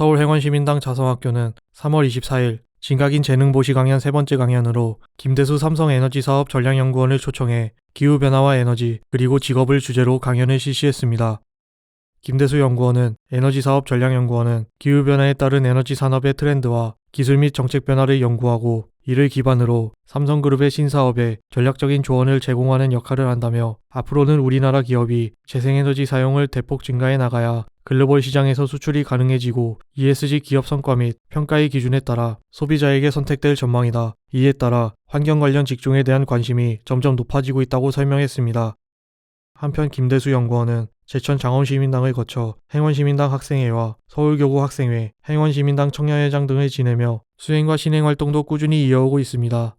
서울행원시민당 자성학교는 3월 24일 진각인 재능보시 강연 세 번째 강연으로 김대수 삼성에너지사업 전략연구원을 초청해 기후변화와 에너지 그리고 직업을 주제로 강연을 실시했습니다. 김대수 연구원은 에너지사업 전략연구원은 기후변화에 따른 에너지 산업의 트렌드와 기술 및 정책 변화를 연구하고 이를 기반으로 삼성그룹의 신사업에 전략적인 조언을 제공하는 역할을 한다며 앞으로는 우리나라 기업이 재생에너지 사용을 대폭 증가해 나가야 글로벌 시장에서 수출이 가능해지고 ESG 기업 성과 및 평가의 기준에 따라 소비자에게 선택될 전망이다. 이에 따라 환경 관련 직종에 대한 관심이 점점 높아지고 있다고 설명했습니다. 한편 김대수 연구원은 제천 장원시민당을 거쳐 행원시민당 학생회와 서울교구 학생회, 행원시민당 청년회장 등을 지내며 수행과 신행 활동도 꾸준히 이어오고 있습니다.